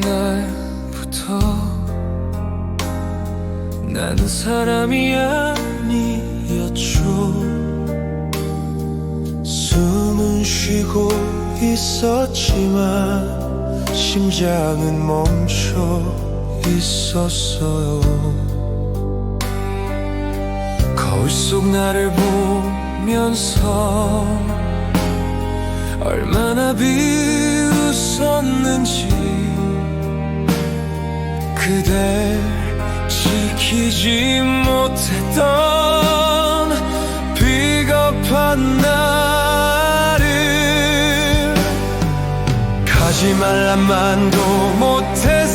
날부터 나는 사람이 아니었죠. 숨은 쉬고 있었지만 심장은 멈춰 있었어요. 거울 속 나를 보면서 얼마나 비웃었는지 그댈 지키지 못했던 비겁한 나를 가지 말란 말도 못했어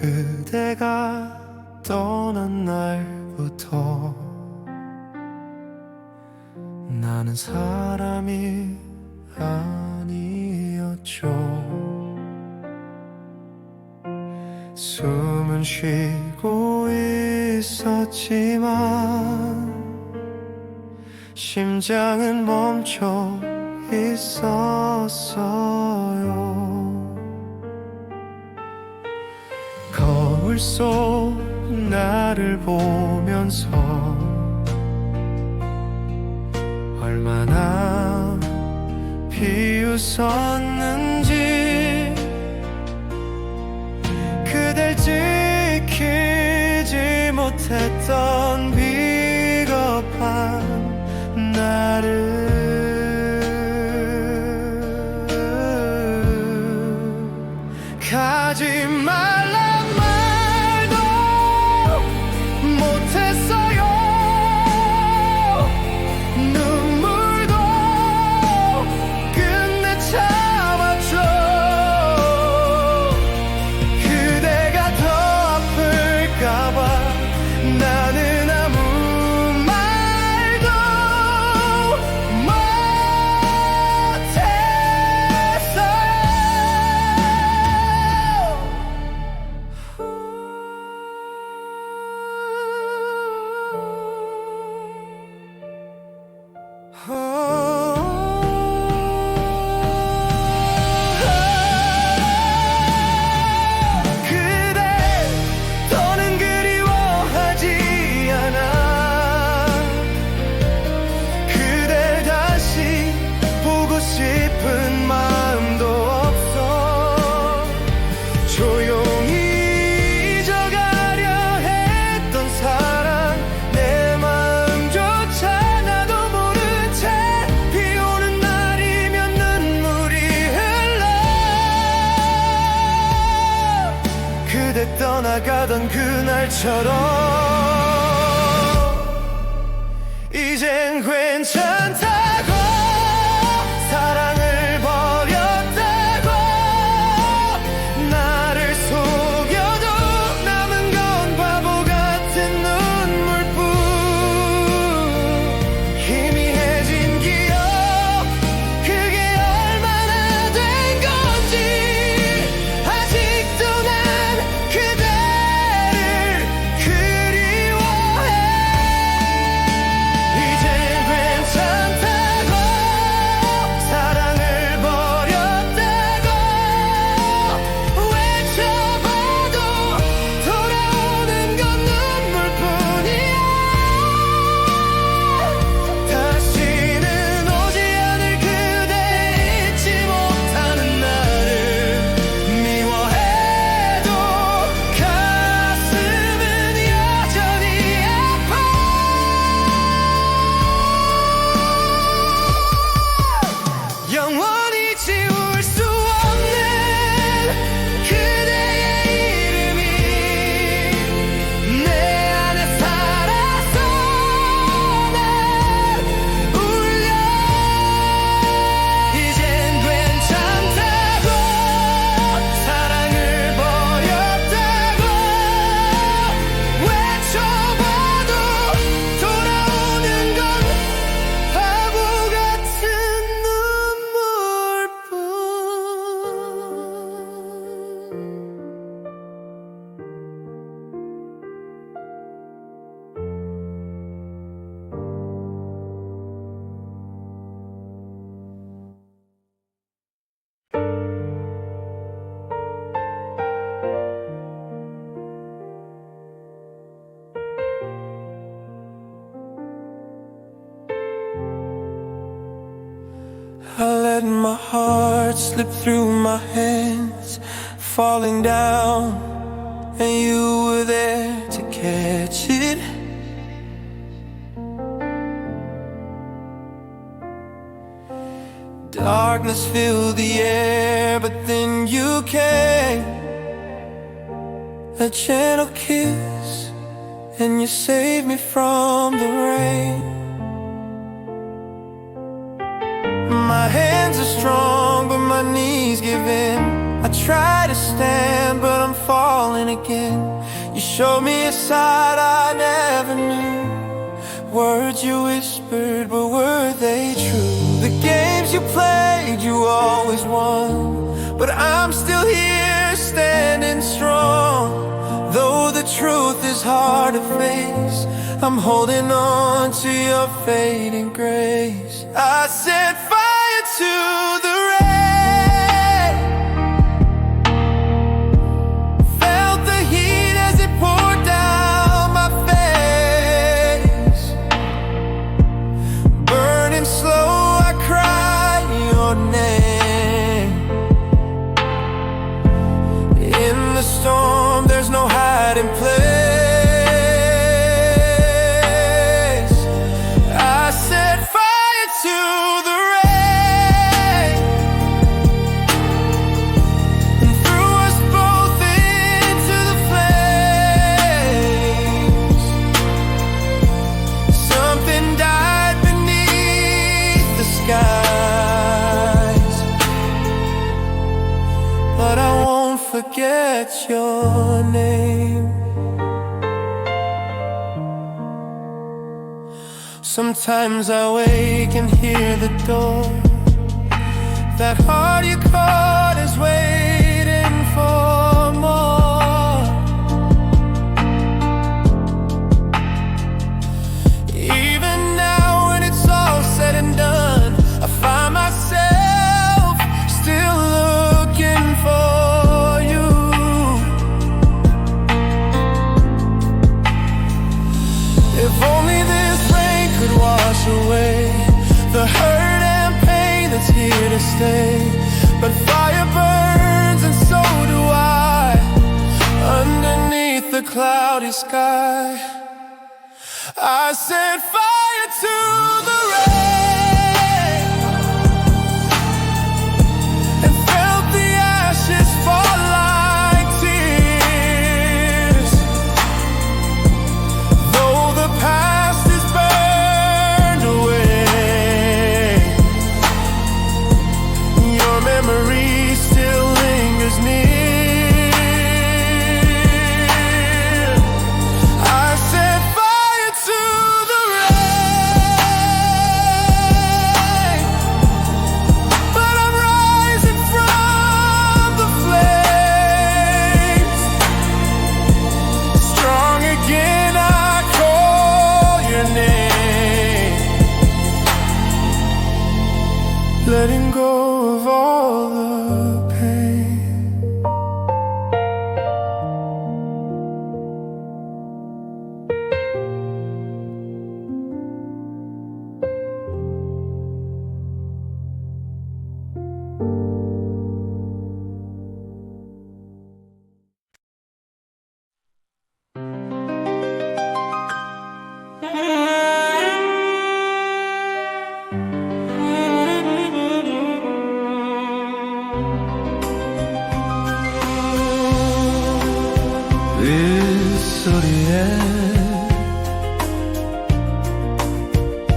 그대가 떠난 날부터 나는 사람이 아니었죠. 숨은 쉬고 있었지만 심장은 멈춰 있었어 거울 속 나를 보면서 얼마나 비웃었는지 그댈 지키지 못했던 그날처럼. Slip through my hands, falling down, and you were there to catch it. Darkness filled the air, but then you came. A gentle kiss, and you saved me from the rain. My hands are strong, knees give in. I try to stand, but I'm falling again. You showed me a side I never knew. Words you whispered, but were they true? The games you played, you always won. But I'm still here, standing strong. Though the truth is hard to face, I'm holding on to your fading grace. I said fire forget your name. Sometimes I wake and hear the door. That heart you caught is waiting stay. But fire burns and so do I underneath the cloudy sky. I set fire to 소리에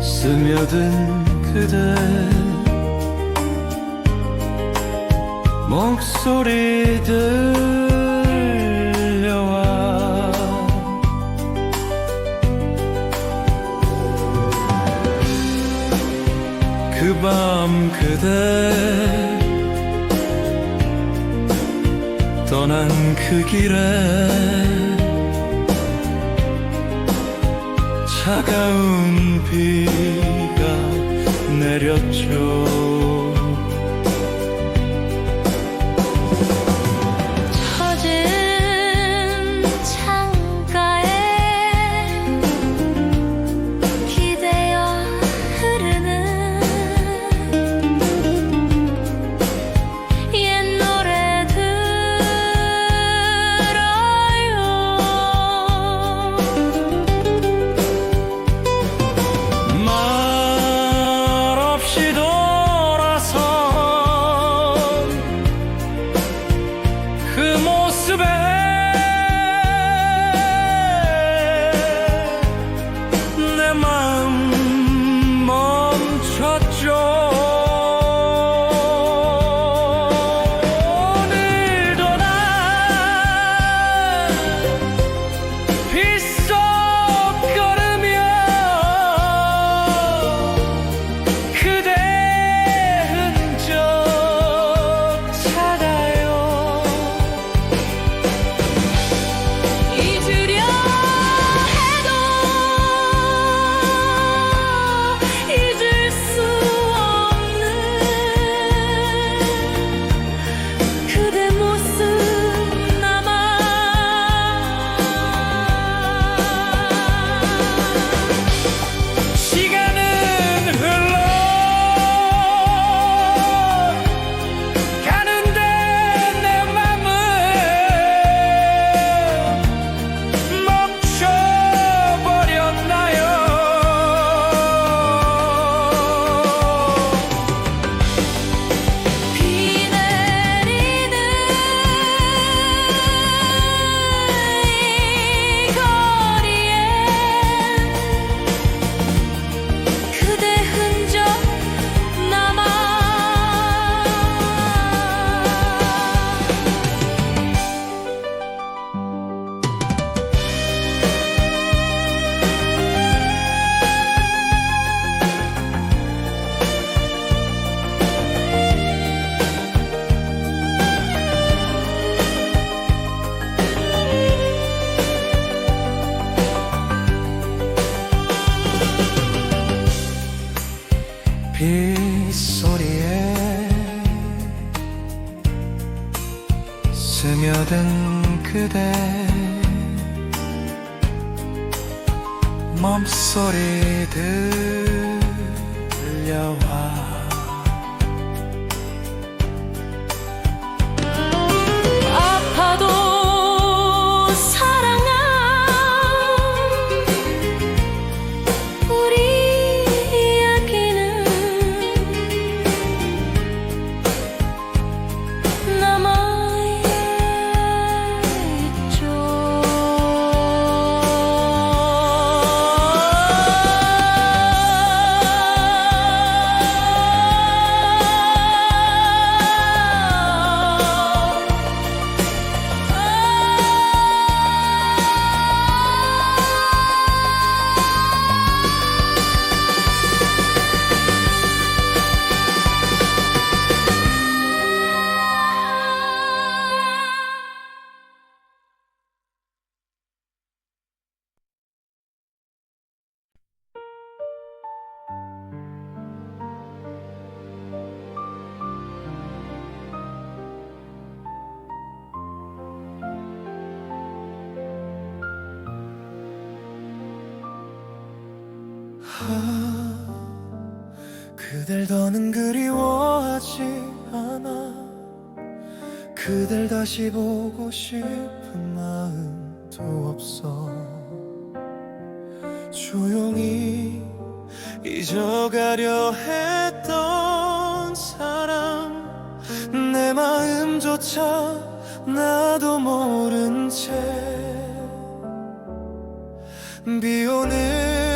스며든 그대 목소리 들려와 그 밤 그대 떠난 그 길에 차가운 비가 내렸죠 그댈 더는 그리워하지 않아. 그댈 다시 보고 싶은 마음도 없어. 조용히 잊어가려 했던 사람 내 마음조차 나도 모른 채. 비 오는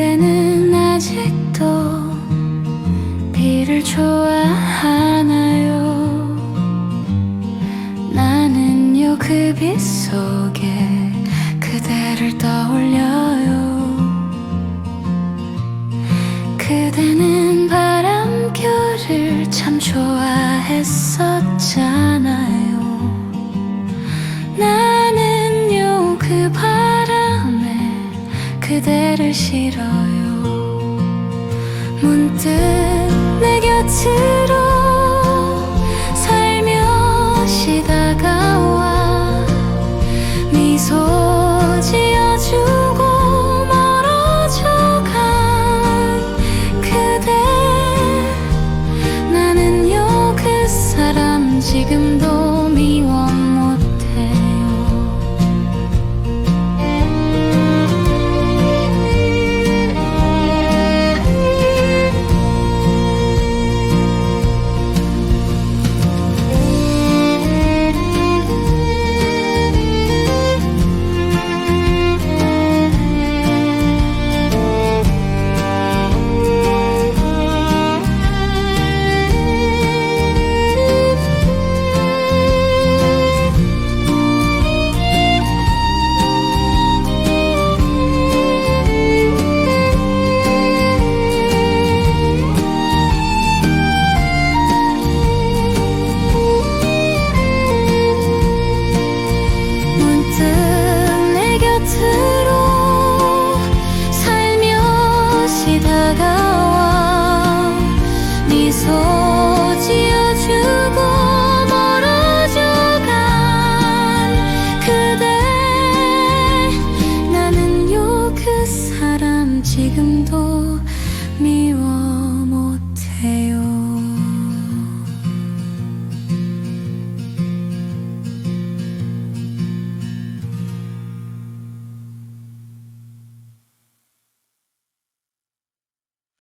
그대는 아직도 비를 좋아하나요? 나는요 그 빛 속에 그대를 떠올려요 그대는 바람결을 참 좋아했었잖아요 그대를 싫어요. 문득 내 곁으로